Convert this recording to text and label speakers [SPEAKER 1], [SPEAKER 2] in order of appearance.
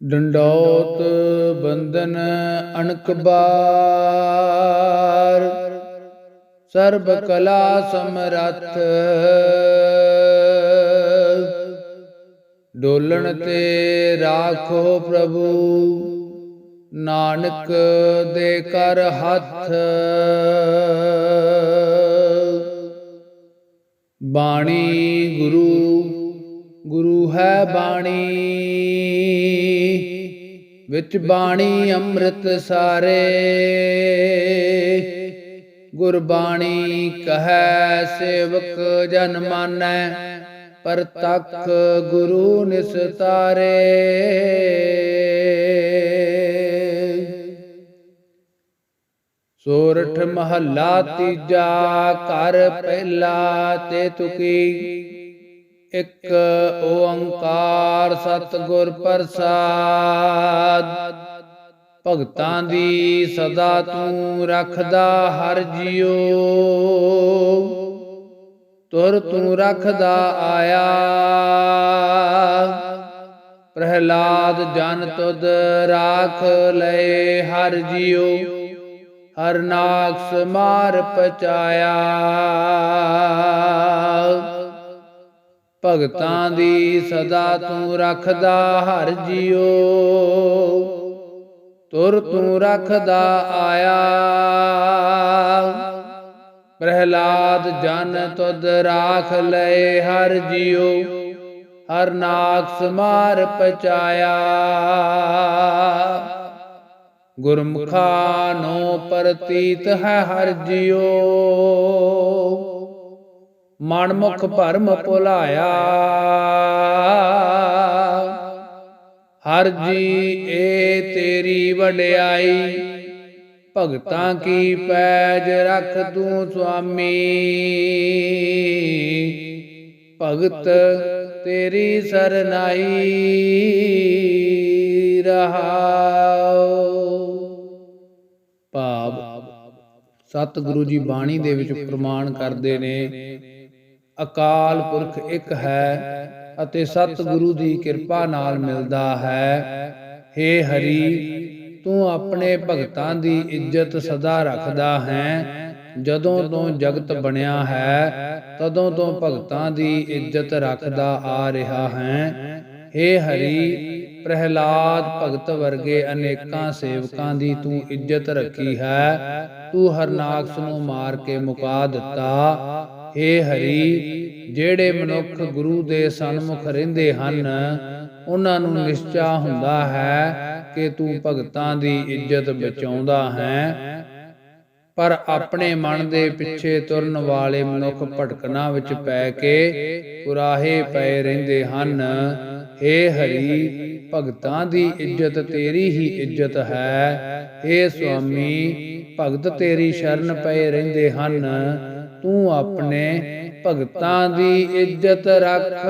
[SPEAKER 1] ਡੰਡੌਤ ਬੰਧਨ ਅਣਕ ਬਾਰ। ਸਰਬ ਕਲਾ ਸਮਰੱਥ ਡੋਲਣ ਤੇ ਰਾਖੋ ਪ੍ਰਭੂ। ਨਾਨਕ ਦੇ ਕਰ ਹੱਥ ਬਾਣੀ ਗੁਰੂ ਗੁਰੂ ਹੈ ਬਾਣੀ। ਵਿੱਚ ਬਾਣੀ ਅੰਮ੍ਰਿਤ ਸਾਰੇ। ਗੁਰਬਾਣੀ ਕਹੈ, ਸੇਵਕ ਜਨ ਮਾਨੈ, ਪਰ ਤੱਕ ਗੁਰੂ ਨਿਸਤਾਰੇ। ਸੋਰਠ ਮਹੱਲਾ ਤੀਜਾ, ਘਰ ਪਹਿਲਾ ਤੇ ਤੁਕੀ। ਇੱਕ ਓੰਕਾਰ ਸਤਿਗੁਰ ਪ੍ਰਸਾਦ। ਭਗਤਾਂ ਦੀ ਸਦਾ ਤੂੰ ਰੱਖਦਾ ਹਰ ਜਿਉ ਤੁਰ ਤੂੰ ਰੱਖਦਾ ਆਇਆ। ਪ੍ਰਹਿਲਾਦ ਜਨ ਤੁਧ ਰਾਖ ਲਏ ਹਰ ਜਿਉ ਹਰ ਨਾਕਸ ਮਾਰ ਪਚਾਇਆ। ਭਗਤਾਂ ਦੀ ਸਦਾ ਤੂੰ ਰੱਖਦਾ ਹਰ ਜਿਉ ਤੁਰ ਤੂੰ ਰੱਖਦਾ ਆਇਆ। ਪ੍ਰਹਿਲਾਦ ਜਨ ਤੁਧ ਰਾਖ ਲਏ ਹਰ ਜਿਉ ਹਰ ਨਾਕਸ ਮਾਰ ਪਚਾਇਆ। ਗੁਰਮੁਖਾ ਨੋ ਪ੍ਰਤੀਤ ਹੈ ਹਰ ਜਿਉ ਮਨਮੁਖ ਭਰਮ ਭੁਲਾਇਆ। ਹਰ ਜੀ ਏ ਤੇਰੀ ਵਡਿਆਈ, ਭਗਤਾਂ ਕੀ ਪੈਜ ਰੱਖ ਤੂੰ ਸੁਆਮੀ। ਭਗਤ ਤੇਰੀ ਸਰਨਾਈ ਰਹਾਉ ਭਾਵ ਸਤਿਗੁਰੂ ਜੀ ਬਾਣੀ ਦੇ ਵਿੱਚ ਪ੍ਰਮਾਣ ਕਰਦੇ ਨੇ ਅਕਾਲ ਪੁਰਖ ਇੱਕ ਹੈ ਅਤੇ ਸਤਿਗੁਰੂ ਦੀ ਕਿਰਪਾ ਨਾਲ ਮਿਲਦਾ ਹੈ। हे ਹਰੀ, ਤੂੰ ਆਪਣੇ ਭਗਤਾਂ ਦੀ ਇੱਜ਼ਤ ਸਦਾ ਰੱਖਦਾ ਹੈ। ਜਦੋਂ ਤੋਂ ਜਗਤ ਬਣਿਆ ਹੈ, ਤਦੋਂ ਤੋਂ ਭਗਤਾਂ ਦੀ ਇੱਜ਼ਤ ਰੱਖਦਾ ਆ ਰਿਹਾ ਹੈ। हे ਹਰੀ ਪ੍ਰਹਿਲਾਦ ਭਗਤ ਵਰਗੇ ਅਨੇਕਾਂ ਸੇਵਕਾਂ ਦੀ ਤੂੰ ਇੱਜ਼ਤ ਰੱਖੀ ਹੈ। ਤੂੰ ਹਰਨਾਕਸ ਨੂੰ ਮਾਰ ਕੇ ਮੁਕਾ ਦਿੱਤਾ। ਏ ਹਰੀ, ਜਿਹੜੇ ਮਨੁੱਖ ਗੁਰੂ ਦੇ ਸਨਮੁਖ ਰਹਿੰਦੇ ਹਨ, ਉਹਨਾਂ ਨੂੰ ਨਿਸ਼ਚਾ ਹੁੰਦਾ ਹੈ ਕਿ ਤੂੰ ਭਗਤਾਂ ਦੀ ਇੱਜ਼ਤ ਬਚਾਉਂਦਾ ਹੈ। ਪਰ ਆਪਣੇ ਮਨ ਦੇ ਪਿੱਛੇ ਤੁਰਨ ਵਾਲੇ ਮਨੁੱਖ ਭਟਕਣਾ ਵਿੱਚ ਪੈ ਕੇ ਕੁਰਾਹੇ ਪਏ ਰਹਿੰਦੇ ਹਨ। ਏ ਹਰੀ, ਭਗਤਾਂ ਦੀ ਇੱਜ਼ਤ ਤੇਰੀ ਹੀ ਇੱਜ਼ਤ ਹੈ। ਏ ਸੁਆਮੀ, ਭਗਤ ਤੇਰੀ ਸ਼ਰਨ ਪਏ ਰਹਿੰਦੇ ਹਨ। ਤੂੰ ਆਪਣੇ ਭਗਤਾਂ ਦੀ ਇੱਜ਼ਤ ਰੱਖ।